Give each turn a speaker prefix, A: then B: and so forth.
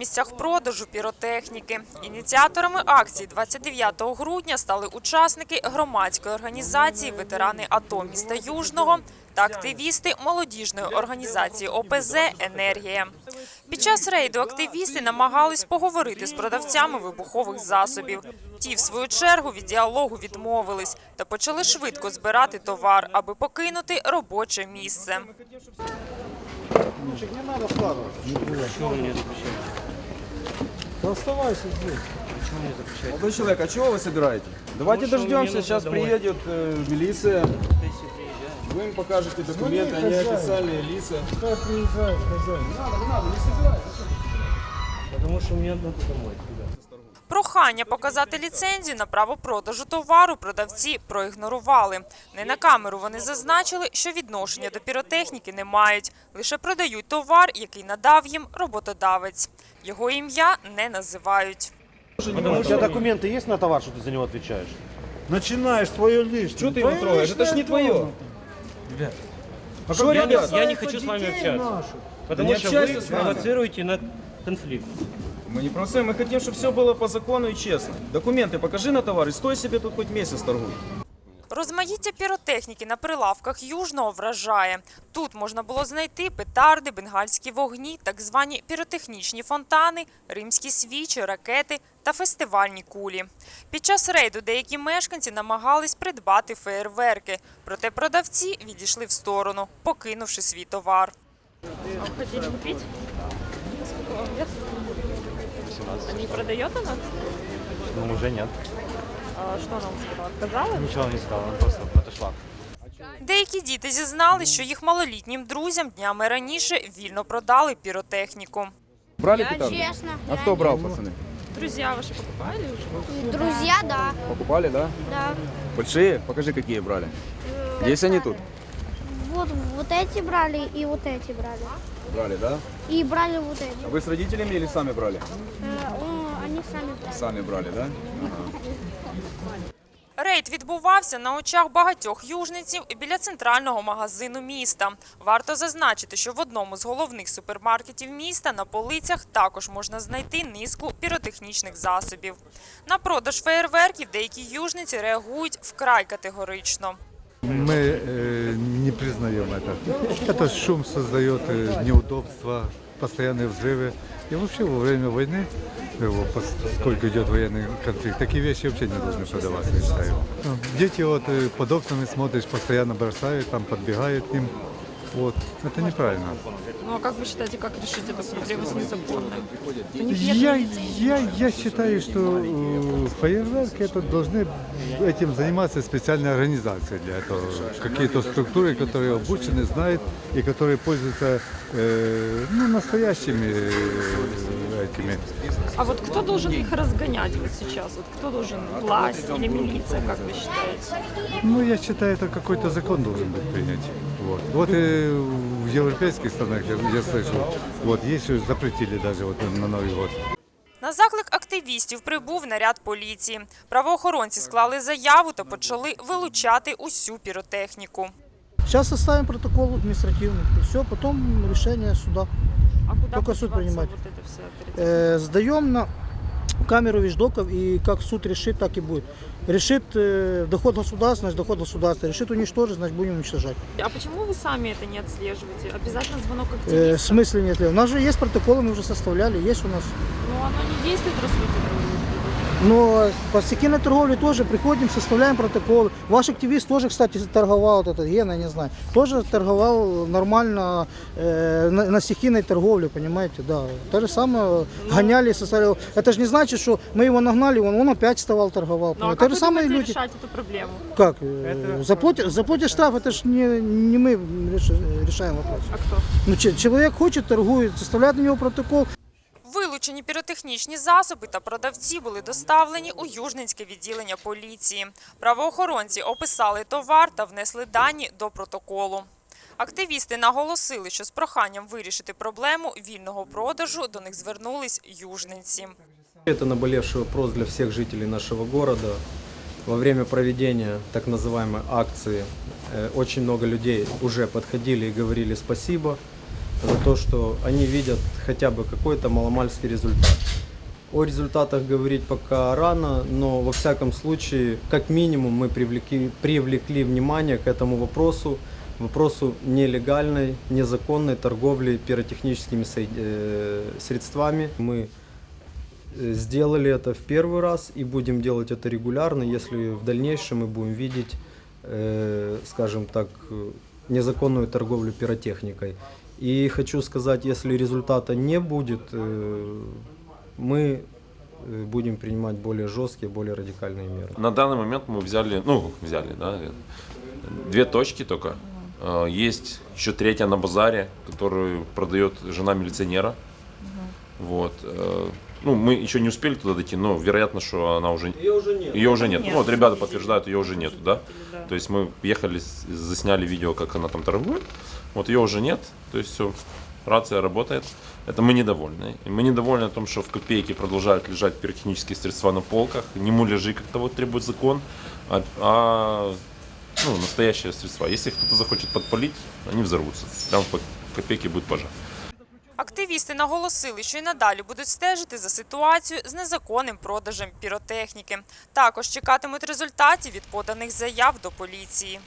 A: місцях продажу піротехніки. Ініціаторами акції 29 грудня стали учасники громадської організації ветерани АТО міста Южного та активісти молодіжної організації ОПЗ Енергія. Під час рейду активісти намагались поговорити з продавцями вибухових засобів. Ті, в свою чергу, від діалогу відмовились та почали швидко збирати товар, аби покинути робоче місце.
B: Не надо складывать. Да оставайся здесь.
C: Молодой человек, а чего вы собираете? Давайте
D: Потому что мне
C: дождемся,
D: нужно
C: сейчас
D: домой.
C: приедет э, милиция. Вы им покажете документы, они
B: хозяин.
C: официальные лица.
B: Как приезжает хозяин?
C: Не надо, не надо, не собирайте.
D: Потому что мне надо домой. ребят.
A: Прохання показати ліцензію на право продажу товару продавці проігнорували. Не на камеру вони зазначили, що відношення до піротехніки не мають, лише продають товар, який надав їм роботодавець. Його ім'я не називають.
E: У тебя документы есть на товар, что ты за него отвечаешь?
B: Начинаешь твое лишнее.
C: Чего ты его
B: Твоя
C: трогаешь? Это ж не
B: личная
C: твое.
B: комната.
C: А что,
D: Я, не,
C: ребят?
D: я не хочу с вами
B: Детей
D: общаться.
B: наших.
D: Потому
C: не
D: что
C: общайся
D: вы
C: с нами.
D: провоцируете на конфликт.
C: Мы не провоцируем, мы хотим, чтобы все было по закону и честно. Документы покажи на товар и стой себе тут хоть месяц торгуй.
A: Розмаїття піротехніки на прилавках Южного вражає. Тут можна було знайти петарди, бенгальські вогні, так звані піротехнічні фонтани, римські свічі, ракети та фестивальні кулі. Під час рейду деякі мешканці намагались придбати феєрверки, проте продавці відійшли в сторону, покинувши свій товар.
F: Хотели купить? Сколько вам лет? 18. Не продает она?
E: Ну, уже нет.
F: А, что она вам сказала? Отказала?
E: Ничего не сказала, она просто отошла.
A: Деякі діти зізнали, що їх малолітнім друзям днями раніше вільно продали піротехніку.
C: Брали
G: Я
C: петарды?
G: честно.
C: А кто брал, пацаны?
F: Друзья ваши покупали уже?
G: Друзья, да.
C: Покупали, да?
G: Да.
C: Большие? Покажи, какие брали.
G: Э,
C: Есть они тут?
G: Вот, вот эти брали и вот эти брали.
C: Брали, да?
G: И брали вот эти.
C: А вы с родителями или сами брали?
G: Э, о, они сами брали.
C: Сами брали, да?
A: Рейд відбувався на очах багатьох южниців біля центрального магазину міста. Варто зазначити, що в одному з головних супермаркетів міста на полицях також можна знайти низку піротехнічних засобів. На продаж феєрверків деякі южниці реагують вкрай категорично.
H: Мы э, не признаем это. Это шум создает э, неудобства, постоянные взрывы. И вообще во время войны, э, вот, пос- поскольку идет военный конфликт, такие вещи вообще не должны продаваться, я считаю. Ну, Дети вот э, под окнами смотришь, постоянно бросают, там подбегают к ним. Вот. Это неправильно.
F: Ну а как вы считаете, как решить эту проблему с незаконной?
H: Я, я, я считаю, что э, фейерверки это должны этим заниматься специальные организации для этого. Какие-то структуры, которые обучены, знают и которые пользуются э, ну, настоящими э, этими.
F: А вот кто должен их разгонять вот сейчас? Вот кто должен? Власть или милиция, как вы считаете?
H: Ну, я считаю, это какой-то закон должен быть принят. Вот, вот и в европейских странах, я, я слышал, вот есть, что запретили даже вот на Новый год.
A: На заклик активістів прибув наряд поліції. Правоохоронці склали заяву та почали вилучати усю піротехніку.
I: Сейчас составим протокол административный, и все, потом решение суда.
F: А куда
I: Только суд
F: подеваться
I: принимает.
F: вот это все оперативно?
I: Э, сдаем на камеру вещдоков, и как суд решит, так и будет. Решит э, доход государства, значит доход государства. Решит уничтожить, значит будем уничтожать.
F: А почему вы сами это не отслеживаете? Обязательно звонок
I: Э,
F: активистам?
I: в смысле нет? У нас же есть протоколы, мы уже составляли, есть у нас.
F: Ну оно не действует, раз люди торгуют.
I: Но по стихийной торговле тоже приходим, составляем протоколы. Ваш активист тоже, кстати, торговал, вот этот Гена, я не знаю, тоже торговал нормально э, на, на стихийной торговле, понимаете, да. То же самое гоняли, составляли. Это же не значит, что мы его нагнали, он, он опять вставал, торговал.
F: Ну а
I: понимаете.
F: как
I: То же
F: вы
I: самое
F: думаете
I: люди.
F: решать эту проблему?
I: Как? э, Заплатишь, заплатишь штраф, это же не, не мы реш- решаем вопрос.
F: А кто?
I: Ну, че- человек хочет, торгует, составляет на него протокол,
A: Вилучені піротехнічні засоби та продавці були доставлені у Южненське відділення поліції. Правоохоронці описали товар та внесли дані до протоколу. Активісти наголосили, що з проханням вирішити проблему вільного продажу до них звернулись южненці.
J: Это наболевший вопрос для всех жителей нашего города. Во время проведения так называемой акции э, очень много людей уже подходили и говорили спасибо. За то, что они видят хотя бы какой-то маломальский результат. О результатах говорить пока рано, но во всяком случае, как минимум, мы привлекли, привлекли внимание к этому вопросу, вопросу нелегальной, незаконной торговли пиротехническими э, средствами. Мы э, сделали это в первый раз и будем делать это регулярно, если в дальнейшем мы будем видеть, э, скажем так, незаконную торговлю пиротехникой. И хочу сказать, если результата не будет, э, мы э, будем принимать более жесткие, более радикальные меры.
K: На данный момент мы взяли, ну, взяли, да, две точки только. Э, Есть еще третья на базаре, которую продает жена милиционера. Вот. Ну, мы еще не успели туда дойти, но вероятно, что она уже...
J: Ее уже нет.
K: Ее уже нет. Ну, вот ребята подтверждают, ее уже нету, да? То есть мы ехали, засняли видео, как она там торгует. Вот ее уже нет. То есть все, рация работает. Это мы недовольны. И мы недовольны о том, что в копейке продолжают лежать пиротехнические средства на полках. Не муляжи, как того требует закон, а, а, ну, настоящие средства. Если кто-то захочет подпалить, они взорвутся. Прям в копейке будет пожар.
A: Активісти наголосили, що й надалі будуть стежити за ситуацією з незаконним продажем піротехніки. Також чекатимуть результатів від поданих заяв до поліції.